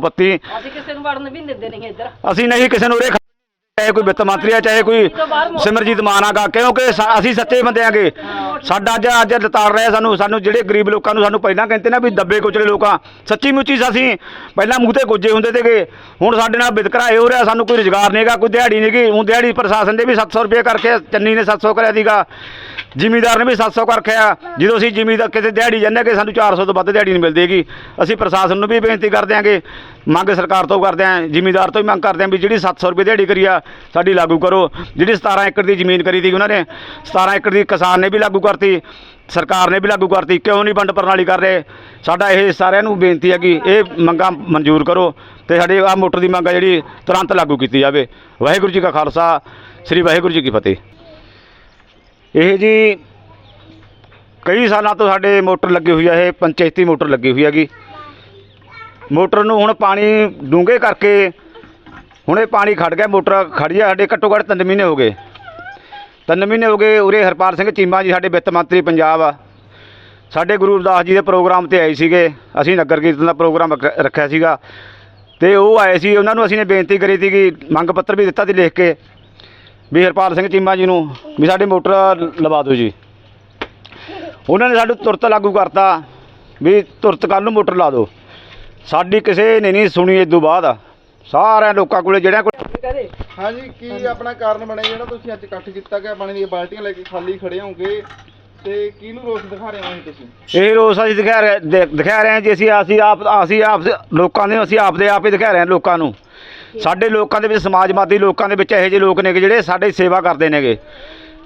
ਪੱਤੀ। ਅਸੀਂ ਕਿਸੇ ਨੂੰ ਵੜਨ ਵੀ ਨਹੀਂ ਦਿੰਦੇ ਨਹੀਂ ਇੱਧਰ। ਅਸੀਂ ਨਹੀਂ ਕਿਸੇ ਨੂੰ ਉਰੇ ਚਾਹੇ ਕੋਈ ਵਿੱਤ ਮੰਤਰੀ ਆ ਚਾਹੇ ਕੋਈ ਸਿਮਰਜੀਤ ਮਾਨ ਆਗਾ ਕਿਉਂਕਿ ਸਾ- ਅਸੀਂ ਸੱਚੇ ਬੰਦੇ ਆਗੇ। ਸਾਡਾ ਅੱਜ ਅੱਜ ਲਤਾੜ ਰਿਹਾ ਸਾਨੂੰ ਸਾਨੂੰ ਜਿਹੜੇ ਗਰੀਬ ਲੋਕਾਂ ਨੂੰ ਸਾਨੂੰ ਪਹਿਲਾਂ ਕਹਿੰਦੇ ਨਾ ਵੀ ਦੱਬੇ ਕੁਚਲੇ ਲੋਕਾਂ, ਸੱਚੀ ਮੁੱਚੀ ਅਸੀਂ, ਪਹਿਲਾਂ ਮੂੰਹ ਤੇ ਗੁੱਜੇ ਹੁੰਦੇ ਤੇਗੇ ਹੁਣ ਸਾਡੇ ਨਾਲ ਵਿਤਕਰਾ ਇਹ ਹੋ ਰਿਹਾ, ਸਾਨੂੰ ਕੋਈ ਰੁਜ਼ਗਾਰ ਨਹੀਂਗਾ ਕੋਈ ਦਿਹਾੜੀ ਨਹੀਂਗੀ ਹੁਣ ਦਿਹਾੜੀ ਪ੍ਰਸ਼ਾਸਨ ਦੇ ਵੀ 700 ਰੁਪਏ ਕਰਕੇ ਚੰਨੀ ਨੇ 700 ਕਰਿਆ ਸੀਗਾ, ਜ਼ਿਮੀਦਾਰ ਨੇ ਵੀ 700 ਕਰਕੇ ਆ, ਜਦੋਂ ਅਸੀਂ ਜ਼ਿਮੀਦਾਰ ਕਿਤੇ ਦਿਹਾੜੀ ਜਾਂਦੇ ਕਿ ਸਾਨੂੰ 400 ਤੋਂ ਵੱਧ ਦਿਹਾੜੀ ਨਹੀਂ ਮਿਲਦੀਗੀ ਅਸੀਂ ਪ੍ਰਸ਼ਾਸਨ ਨੂੰ ਵੀ ਬੇਨਤੀ ਕਰਦੇ ਆਂਗੇ ਮੰਗ ਸਰਕਾਰ ਤੋਂ ਕਰਦੇ ਆਂ ਜ਼ਿਮੀਦਾਰ ਤੋਂ ਵੀ ਮੰਗ ਕਰਦੇ ਆਂ ਵੀ ਜਿਹੜੀ 700 ਰੁਪਏ ਦਿਹਾੜੀ ਕਰੀ ਆ, ਸਾਡੀ ਲਾਗੂ ਕਰੋ, ਜਿਹੜੀ 17 ਏਕੜ ਦੀ ਜ਼ਮੀਨ ਕਰੀ ਸੀ ਉਹਨਾਂ ਨੇ 17 ਏਕੜ ਦੀ ਕਿਸਾਨ ਨੇ ਵੀ ਲਾਗੂ ਕਰ ਕਰਤੀ, ਸਰਕਾਰ ਨੇ ਵੀ ਲਾਗੂ ਕਰਤੀ, ਕਿਉਂ ਨਹੀਂ ਵੰਡ ਪ੍ਰਣਾਲੀ ਕਰ ਰਹੇ? ਸਾਡਾ ਇਹ ਸਾਰਿਆਂ ਨੂੰ ਬੇਨਤੀ ਹੈ ਕਿ ਇਹ ਮੰਗਾਂ ਮਨਜ਼ੂਰ ਕਰੋ ਤੇ ਸਾਡੇ ਆ ਮੋਟਰ ਦੀ ਮੰਗ ਹੈ ਜਿਹੜੀ ਤੁਰੰਤ ਲਾਗੂ ਕੀਤੀ ਜਾਵੇ। ਵਾਹਿਗੁਰੂ ਜੀ ਕਾ ਖਾਲਸਾ, ਸ੍ਰੀ ਵਾਹਿਗੁਰੂ ਜੀ ਕੀ ਫਤਿਹ। ਇਹ ਜੀ ਕਈ ਸਾਲਾਂ ਤੋਂ ਸਾਡੇ ਮੋਟਰ ਲੱਗੀ ਹੋਈ ਹੈ ਇਹ ਪੰਚਾਇਤੀ ਮੋਟਰ ਲੱਗੀ ਹੋਈ ਹੈਗੀ। ਮੋਟਰ ਨੂੰ ਹੁਣ ਪਾਣੀ ਡੂੰਘੇ ਕਰਕੇ, ਹੁਣ ਇਹ ਪਾਣੀ ਖੜ ਗਿਆ, ਮੋਟਰ ਖੜੀ ਆ ਸਾਡੇ ਘੱਟੋ ਘੱਟ ਤਿੰਨ ਮਹੀਨੇ ਹੋ ਗਏ। ਤਿੰਨ ਮਹੀਨੇ ਹੋ ਗਏ ਉਰੇ ਹਰਪਾਲ ਸਿੰਘ ਚੀਮਾ ਜੀ ਸਾਡੇ ਵਿੱਤ ਮੰਤਰੀ ਪੰਜਾਬ ਆ। ਸਾਡੇ ਗੁਰੂ ਅਰਦਾਸ ਜੀ ਦੇ ਪ੍ਰੋਗਰਾਮ ਤੇ ਆਏ ਸੀਗੇ। ਅਸੀਂ ਨਗਰ ਕੀਰਤਨ ਦਾ ਪ੍ਰੋਗਰਾਮ ਰੱਖ- ਰੱਖਿਆ ਸੀਗਾ। ਤੇ ਉਹ ਆਏ ਸੀ, ਉਹਨਾਂ ਨੂੰ ਅਸੀਂ ਨੇ ਬੇਨਤੀ ਕਰੀ ਸੀ ਕਿ ਮੰਗ ਪੱਤਰ ਵੀ ਦਿੱਤਾ ਸੀ ਲਿਖ ਕੇ ਵੀ ਹਰਪਾਲ ਸਿੰਘ ਚੀਮਾ ਜੀ ਨੂੰ ਵੀ ਸਾਡੇ ਮੋਟਰ ਲਵਾ ਦਿਓ ਜੀ। ਉਹਨਾਂ ਨੇ ਸਾਨੂੰ ਤੁਰਤ ਲਾਗੂ ਕਰਤਾ ਵੀ ਤੁਰਤ ਕੱਲ ਨੂੰ ਮੋਟਰ ਲਾ ਦਿਓ। ਸਾਡੀ ਕਿਸੇ ਨੇ ਨਹੀਂ ਸੁਣੀ ਇਸ ਤੋਂ ਬਾਅਦ। ਸਾਰਿਆਂ ਲੋਕਾਂ ਕੋਲੇ, ਜਿਹੜਿਆਂ ਹਾਂਜੀ ਕੀ ਆਪਣਾ ਕਾਰਨ ਬਣਿਆ ਜਿਹੜਾ ਤੁਸੀਂ ਅੱਜ ਇਕੱਠ ਕੀਤਾ ਗਿਆ? ਪਾਣੀ ਦੀਆਂ ਬਾਲਟੀਆਂ ਲੈ ਕੇ ਖਾਲੀ ਖੜੇ ਹੋਗੇ ਤੇ ਕਿਹਨੂੰ ਰੋਸ ਦਿਖਾ ਰਹੇ ਹੋ ਤੁਸੀਂ? ਇਹ ਰੋਸ ਅਸੀਂ ਦਿਖਾ ਰਹੇ ਦੇ- ਦਿਖਾ ਰਹੇ ਹਾਂ ਜੀ ਅਸੀਂ ਅਸੀਂ ਆਪ ਅਸੀਂ ਆਪ ਲੋਕਾਂ ਦੇ ਅਸੀਂ ਆਪ ਦੇ ਆਪ ਹੀ ਦਿਖਾ ਰਹੇ ਹਾਂ ਲੋਕਾਂ ਨੂੰ। ਸਾਡੇ ਲੋਕਾਂ ਦੇ ਵਿੱਚ ਸਮਾਜਵਾਦੀ ਲੋਕਾਂ ਦੇ ਵਿੱਚ ਇਹੋ ਜਿਹੇ ਲੋਕ ਨੇ ਕਿ ਜਿਹੜੇ ਸਾਡੇ ਸੇਵਾ ਕਰਦੇ ਨੇਗੇ।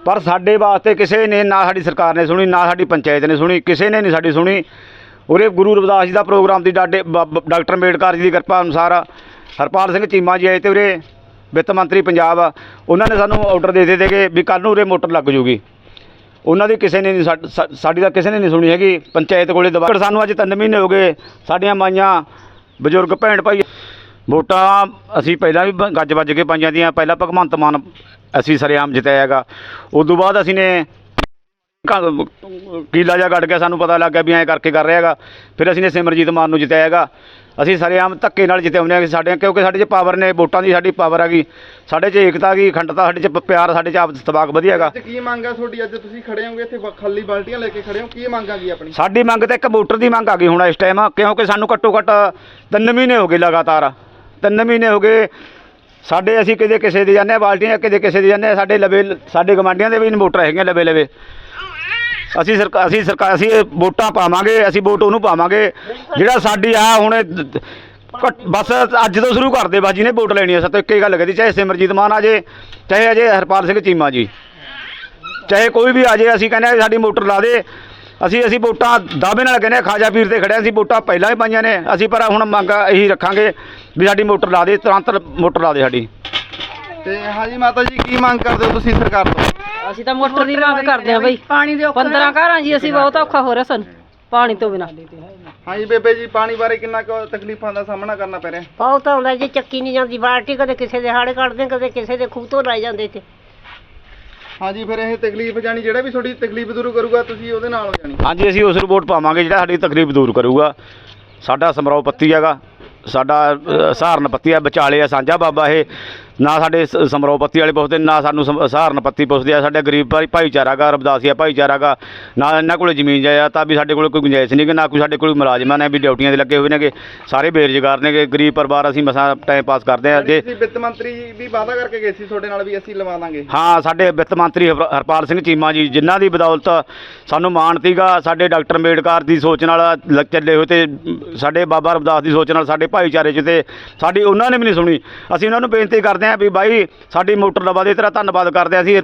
ਪਰ ਸਾਡੇ ਵਾਸਤੇ ਕਿਸੇ ਨੇ ਨਾ ਸਾਡੀ ਸਰਕਾਰ ਨੇ ਸੁਣੀ ਨਾ ਸਾਡੀ ਪੰਚਾਇਤ ਨੇ ਸੁਣੀ ਕਿਸੇ ਨੇ ਨਹੀਂ ਸਾਡੀ ਸੁਣੀ। ਉਰੇ ਗੁਰੂ ਰਵਿਦਾਸ ਜੀ ਦਾ ਪ੍ਰੋਗਰਾਮ ਦੀ ਡਾਡੇ ਬ- ਬ- ਡਾਕਟਰ ਅੰਬੇਡਕਰ ਜੀ ਦੀ ਕਿਰਪਾ ਅਨੁਸਾਰ ਹਰਪਾਲ ਸਿੰਘ ਚੀਮਾ ਜੀ ਆਏ ਤੇ ਉਰੇ ਵਿੱਤ ਮੰਤਰੀ ਪੰਜਾਬ ਆ, ਉਹਨਾਂ ਨੇ ਸਾਨੂੰ ਆਰਡਰ ਦੇ ਦਿੱਤੇ ਕਿ ਵੀ ਕੱਲ ਨੂੰ ਉਰੇ ਮੋਟਰ ਲੱਗ ਜੂਗੀ। ਉਹਨਾਂ ਦੀ ਕਿਸੇ ਨੇ ਨਹੀਂ ਸਾ- ਸਾਡੀ ਤਾਂ ਕਿਸੇ ਨੇ ਨਹੀਂ ਸੁਣੀ ਹੈਗੀ, ਪੰਚਾਇਤ ਕੋਲੇ ਦਵਾ ਸਾਨੂੰ ਅੱਜ ਤਿੰਨ ਮਹੀਨੇ ਹੋ ਗਏ, ਸਾਡੀਆਂ ਮਾਈਆਂ, ਬਜ਼ੁਰਗ, ਭੈਣ ਭਾਈ ਵੋਟਾਂ, ਅਸੀਂ ਪਹਿਲਾਂ ਵੀ ਬ- ਗੱਜ ਵੱਜ ਕੇ ਪਾਈਆਂ ਦੀਆਂ, ਪਹਿਲਾਂ ਭਗਵੰਤ ਮਾਨ ਅਸੀਂ ਸਰੇਆਮ ਜਿਤਾਇਆ ਹੈਗਾ। ਉਸ ਤੋਂ ਬਾਅਦ ਅਸੀਂ ਨੇ ਕ- ਕੀਲਾ ਜਾ ਕੱਢ ਕੇ ਸਾਨੂੰ ਪਤਾ ਲੱਗ ਗਿਆ ਵੀ ਐਂ ਕਰਕੇ ਕਰ ਰਿਹਾ ਹੈਗਾ। ਫਿਰ ਅਸੀਂ ਨੇ ਸਿਮਰਜੀਤ ਮਾਨ ਨੂੰ ਜਿਤਾਇਆ ਹੈਗਾ। ਅਸੀਂ ਸਰੇਆਮ ਧੱਕੇ ਨਾਲ ਜਿਤਾਉਂਦੇ ਹਾਂ ਸਾਡੇ ਕਿਉਂਕਿ ਸਾਡੇ 'ਚ ਪਾਵਰ ਨੇ ਵੋਟਾਂ ਦੀ ਸਾਡੀ ਪਾਵਰ ਹੈਗੀ। ਸਾਡੇ 'ਚ ਏਕਤਾ ਕੀ ਖੰਡਤਾ ਸਾਡੇ 'ਚ ਪ- ਪਿਆਰ ਸਾਡੇ 'ਚ ਆਪਸ ਤਬਾਕ ਵਧੀਆ ਹੈਗਾ। ਅੱਜ ਕੀ ਮੰਗ ਆ ਤੁਹਾਡੀ? ਅੱਜ ਤੁਸੀਂ ਖੜੇ ਹੋਗੇ ਇੱਥੇ ਖਾਲੀ ਬਾਲਟੀਆਂ ਲੈ ਕੇ ਖੜੇ ਹੋ ਕੀ ਮੰਗ ਆ ਗਈ ਆਪਣੀ? ਸਾਡੀ ਮੰਗ ਤਾਂ ਇੱਕ ਮੋਟਰ ਦੀ ਮੰਗ ਆ ਗਈ ਹੁਣ ਇਸ ਟਾਈਮ ਕਿਉਂਕਿ ਸਾਨੂੰ ਘੱਟੋ ਘੱਟ ਤਿੰਨ ਮਹੀਨੇ ਹੋ ਗਏ ਲਗਾਤਾਰ। ਤਿੰਨ ਮਹੀਨੇ ਹੋ ਗਏ ਸਾਡੇ ਅਸੀਂ ਕਿਤੇ ਕਿਸੇ ਦੇ ਜਾਂਦੇ ਹਾਂ ਬਾਲਟੀਆਂ ਕਿਤੇ ਕਿਸੇ ਦੇ ਜਾਂਦੇ ਹਾਂ ਸਾਡੇ ਲਵੇ ਸਾਡੇ ਗਵਾਂਡੀਆਂ ਦੇ ਵੀ ਮੋਟਰ ਹੈਗੀਆਂ ਲਵੇ ਲਵੇ ਅਸੀਂ ਸਰਕਾਰ ਅਸੀਂ ਸਰਕਾਰ ਅਸੀਂ ਵੋਟਾਂ ਪਾਵਾਂਗੇ, ਅਸੀਂ ਵੋਟ ਉਹਨੂੰ ਪਾਵਾਂਗੇ। ਜਿਹੜਾ ਸਾਡੀ ਆ, ਹੁਣ ਇਹ ਘੱਟ- ਬਸ ਅੱਜ ਤੋਂ ਸ਼ੁਰੂ ਕਰਦੇ ਬਾਜੀ ਨੇ ਵੋਟ ਲੈਣੀ ਆ। ਸਤੋਂ ਇੱਕੇ ਗੱਲ ਕਹਦੀ ਚਾਹੇ ਸਿਮਰਜੀਤ ਮਾਨ ਆ ਜੇ, ਚਾਹੇ ਅਜੇ ਹਰਪਾਲ ਸਿੰਘ ਚੀਮਾ ਜੀ। ਚਾਹੇ ਕੋਈ ਵੀ ਆ ਜੇ, ਅਸੀਂ ਕਹਿੰਦੇ ਹਾਂ ਸਾਡੀ ਮੋਟਰ ਲਾ ਦੇ। ਅਸੀਂ ਅਸੀਂ ਵੋਟਾਂ ਦਾਅਵੇ ਨਾਲ ਕਹਿੰਦੇ ਹਾਂ ਖਾਜਾ ਪੀਰ ਤੇ ਖੜਿਆ, ਅਸੀਂ ਵੋਟਾਂ ਪਹਿਲਾਂ ਹੀ ਪਾਈਆਂ ਨੇ। ਅਸੀਂ ਪਰ ਹੁਣ ਮੰਗ ਇਹੀ ਰੱਖਾਂਗੇ ਵੀ ਸਾਡੀ ਮੋਟਰ ਲਾ ਦੇ, ਤੁਰੰਤ ਮੋਟਰ ਲਾ ਦੇ ਸਾਡੀ। ਤੇ ਹਾਂਜੀ ਮਾਤਾ ਜੀ, ਕੀ ਮੰਗ ਕਰਦੇ ਹੋ ਤੁਸੀਂ ਸਰਕਾਰ ਤੋਂ? ਅਸੀਂ ਤਾਂ ਮੋਟਰ ਦੀ ਮੰਗ ਕਰਦੇ ਆ ਬਈ। ਪਾਣੀ ਦੇ 15 ਘਰਾਂ ਜੀ ਅਸੀਂ ਬਹੁਤ ਔਖਾ ਹੋ ਰਿਹਾ ਸਾਨੂੰ ਪਾਣੀ ਤੋਂ ਬਿਨਾਂ। ਹਾਂਜੀ ਬੇਬੇ ਜੀ ਪਾਣੀ ਬਾਰੇ ਕਿੰਨਾ ਕੁ ਤਕਲੀਫਾਂ ਦਾ ਸਾਹਮਣਾ ਕਰਨਾ ਪੈ ਰਿਹਾ? ਬਹੁਤ ਆਉਂਦਾ ਜੀ ਚੱਕੀ ਨਹੀਂ ਜਾਂਦੀ ਬਾਲਟੀ ਕਦੇ ਕਿਸੇ ਦੇ ਹਾੜੇ ਕੱਢਦੇ ਕਦੇ ਕਿਸੇ ਦੇ ਖੂਹ ਤੋਂ ਲੈ ਜਾਂਦੇ ਤੇ ਹਾਂਜੀ ਫਿਰ ਇਹ ਤਕਲੀਫ ਜਾਨੀ ਜਿਹੜਾ ਵੀ ਤੁਹਾਡੀ ਤਕਲੀਫ ਦੂਰ ਕਰੂਗਾ ਤੁਸੀਂ ਉਹਦੇ ਨਾਲ ਹੋ ਜਾਣੀ। ਹਾਂਜੀ ਅਸੀਂ ਉਸ ਵੋਟ ਪਾਵਾਂਗੇ ਜਿਹੜਾ ਸਾਡੀ ਤਕਲੀਫ ਦੂਰ ਕਰੂਗਾ। ਸਾਡਾ ਸਮਰਾਓ ਪੱਤੀ ਹੈਗਾ ਸਾਡਾ ਸਹਾਰਨ ਪੱਤੀ ਆ ਵਿਚਾਲੇ ਆ ਸਾਂਝਾ ਬਾਬਾ ਇਹ। ਨਾ ਸਾਡੇ ਸ- ਸਮਰਾਓ ਪੱਤੀ ਵਾਲੇ ਪੁੱਛਦੇ ਨਾ ਸਾਨੂੰ ਸਹਾਰਨ ਪੱਤੀ ਪੁੱਛਦੇ ਆ ਸਾਡੇ ਗਰੀਬ ਭਾਈ ਭਾਈਚਾਰਾ ਗਾ ਰਬਦਾਸੀਆ ਭਾਈਚਾਰਾ ਗਾ ਨਾ ਇਹਨਾਂ ਕੋਲੇ ਜ਼ਮੀਨ ਜਾਇਆ ਤਾਂ ਵੀ ਸਾਡੇ ਕੋਲ ਕੋਈ ਗੁੰਜਾਇਸ਼ ਨਹੀਂ ਕਿ ਨਾ ਕੋਈ ਸਾਡੇ ਕੋਲ ਮੁਲਾਜ਼ਮਾਂ ਨੇ ਵੀ ਡਿਊਟੀਆਂ ਤੇ ਲੱਗੇ ਹੋਏ ਨੇਗੇ। ਸਾਰੇ ਬੇਰੁਜ਼ਗਾਰ ਨੇਗੇ ਗਰੀਬ ਪਰਿਵਾਰ ਅਸੀਂ ਮਸਾਂ ਟਾਈਮ ਪਾਸ ਕਰਦੇ ਆ ਜੇ ਵਿੱਤ ਮੰਤਰੀ ਵੀ ਵਾਅਦਾ ਕਰਕੇ ਗਏ ਸੀ ਤੁਹਾਡੇ ਨਾਲ ਵੀ ਅਸੀਂ ਲਵਾ ਦਾਂਗੇ। ਹਾਂ ਸਾਡੇ ਵਿੱਤ ਮੰਤਰੀ ਹਰ- ਹਰਪਾਲ ਸਿੰਘ ਚੀਮਾ ਜੀ ਜਿਨ੍ਹਾਂ ਦੀ ਬਦੌਲਤ ਸਾਨੂੰ ਮਾਣ ਸੀਗਾ ਸਾਡੇ ਡਾਕਟਰ ਅੰਬੇਡਕਰ ਦੀ ਸੋਚ ਨਾਲ ਚੱਲੇ ਹੋਏ ਤੇ ਸਾਡੇ ਬਾਬਾ ਰਵਿਦਾਸ ਦੀ ਸੋਚ ਨਾਲ ਸਾਡੇ ਭਾਈਚਾਰੇ 'ਚ ਤੇ ਸਾਡੀ ਉਹਨਾਂ ਨੇ ਵੀ ਨਹੀਂ ਸੁਣੀ। ਅਸੀਂ ਉਹਨਾਂ ਨੂੰ ਬੇਨਤੀ ਕਰਦੇ ਹਾਂ ਵੀ ਬਾਈ ਸਾਡੀ ਮੋਟਰ ਲਵਾ ਦੇ ਤੇਰਾ ਧੰਨਵਾਦ ਕਰਦੇ ਹਾਂ ਅਸੀਂ।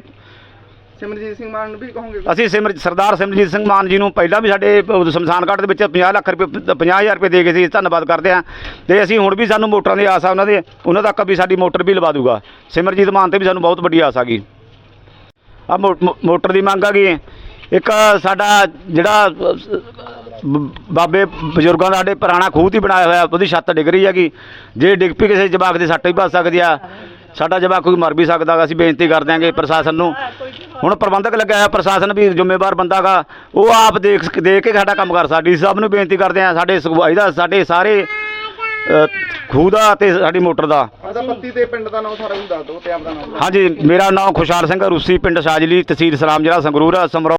ਸਿਮਰਜੀਤ ਸਿੰਘ ਮਾਨ ਨੂੰ ਵੀ ਕਹੋਗੇ ਅਸੀਂ ਸਿਮਰ ਸਰਦਾਰ ਸਿਮਰਜੀਤ ਸਿੰਘ ਮਾਨ ਜੀ ਨੂੰ ਪਹਿਲਾਂ ਵੀ ਸਾਡੇ ਸ਼ਮਸ਼ਾਨ ਘਾਟ ਦੇ ਵਿੱਚ 50 ਲੱਖ ਰੁਪਏ 50000 ਰੁਪਏ ਦੇ ਕੇ ਸੀ ਧੰਨਵਾਦ ਕਰਦੇ ਹਾਂ ਤੇ ਅਸੀਂ ਹੁਣ ਵੀ ਸਾਨੂੰ ਮੋਟਰਾਂ ਦੀ ਆਸ ਆ ਉਹਨਾਂ ਦੇ ਉਹਨਾਂ ਤੱਕ ਵੀ ਸਾਡੀ ਮੋਟਰ ਵੀ ਲਵਾ ਦੂਗਾ ਸਿਮਰਜੀਤ ਮਾਨ ਤੇ ਵੀ ਸਾਨੂੰ ਬਹੁਤ ਵੱਡੀ ਆਸ ਆ ਗਈ। ਆ ਮੋਟਰ ਦੀ ਮੰਗ ਆ ਗਈ ਇੱਕ ਸਾਡਾ ਜਿਹੜਾ ਬਾਬੇ ਬਜ਼ੁਰਗਾਂ ਦਾ ਸਾਡੇ ਪੁਰਾਣਾ ਖੂਹ ਦੀ ਬਣਾਇਆ ਹੋਇਆ ਉਹਦੀ ਛੱਤ ਡਿੱਗ ਰਹੀ ਹੈਗੀ। ਜੇ ਡਿੱਗ ਪਈ ਕਿਸੇ ਜਵਾਕ ਦੇ ਸੱਟ ਵੀ ਵੱਜ ਸਕਦੀ ਆ। ਸਾਡਾ ਜਵਾਕ ਕੋਈ ਮਰ ਵੀ ਸਕਦਾ ਗਾ ਅਸੀਂ ਬੇਨਤੀ ਕਰ ਦਿਆਂਗੇ ਪ੍ਰਸ਼ਾਸਨ ਨੂੰ। ਹੁਣ ਪ੍ਰਬੰਧਕ ਲੱਗਿਆ ਹੋਇਆ ਪ੍ਰਸ਼ਾਸਨ ਵੀ ਜ਼ਿੰਮੇਵਾਰ ਬੰਦਾ ਗਾ ਉਹ ਆਪ ਦੇਖ ਦੇਖ ਕੇ ਸਾਡਾ ਕੰਮ ਕਰ ਸਾਡੀ ਸਭ ਨੂੰ ਬੇਨਤੀ ਕਰਦੇ ਆ ਸਾਡੇ ਸੁਗਵਾਈ ਦਾ ਸਾਡੇ ਸਾਰੇ ਖੂਹ ਦਾ ਤੇ ਸਾਡੀ ਮੋਟਰ ਦਾ। ਆਦਾ ਪੱਤੀ ਤੇ ਪਿੰਡ ਦਾ ਨਾਮ ਸਾਰਾ ਕੁਝ ਦੱਸ ਦਿਓ ਤੇ ਆਪਦਾ ਨਾਮ। ਹਾਂਜੀ ਮੇਰਾ ਨਾਮ ਖੁਸ਼ਹਾਲ ਸਿੰਘ ਰੂਸੀ ਪਿੰਡ ਸਾਜਲੀ ਤਹਿਸੀਲ ਸਲਾਮ ਜ਼ਿਲ੍ਹਾ ਸੰਗਰੂਰ ਸਮਰੋ